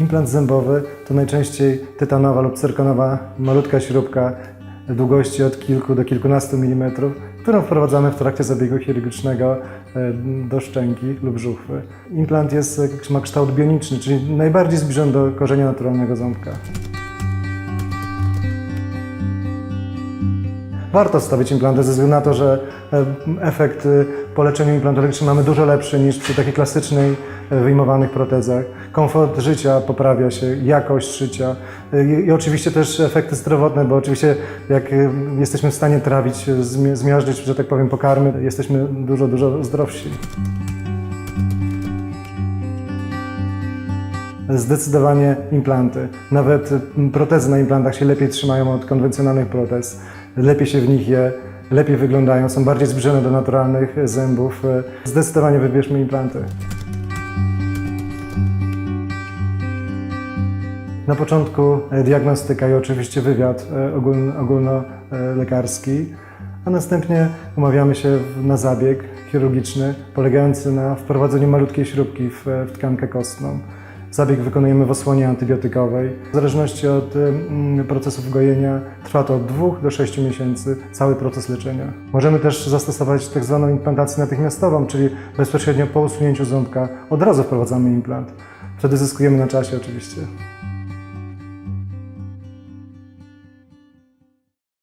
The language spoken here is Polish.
Implant zębowy to najczęściej tytanowa lub cyrkonowa malutka śrubka długości od kilku do kilkunastu milimetrów, którą wprowadzamy w trakcie zabiegu chirurgicznego e, do szczęki lub żuchwy. Implant jest, ma kształt bioniczny, czyli najbardziej zbliżony do korzenia naturalnego ząbka. Warto stawić implanty ze względu na to, że efekt e, po leczeniu implantologicznym mamy dużo lepszy niż przy takiej klasycznej e, wyjmowanych protezach. Komfort życia poprawia się, jakość życia e, i, oczywiście też efekty zdrowotne, bo oczywiście jak e, jesteśmy w stanie trawić, zmiażdżyć, że tak powiem, pokarmy, jesteśmy dużo, dużo zdrowsi. Zdecydowanie implanty. Nawet protezy na implantach się lepiej trzymają od konwencjonalnych protez. Lepiej się w nich je, lepiej wyglądają, są bardziej zbliżone do naturalnych zębów. Zdecydowanie wybierzmy implanty. Na początku e, diagnostyka i oczywiście wywiad e, ogólno- ogólnolekarski, a następnie umawiamy się na zabieg chirurgiczny polegający na wprowadzeniu malutkiej śrubki w tkankę kostną. Zabieg wykonujemy w osłonie antybiotykowej. W zależności od procesów gojenia trwa to od 2 do 6 miesięcy cały proces leczenia. Możemy też zastosować tak zwaną implantację natychmiastową, czyli bezpośrednio po usunięciu ząbka od razu wprowadzamy implant. Wtedy zyskujemy na czasie oczywiście.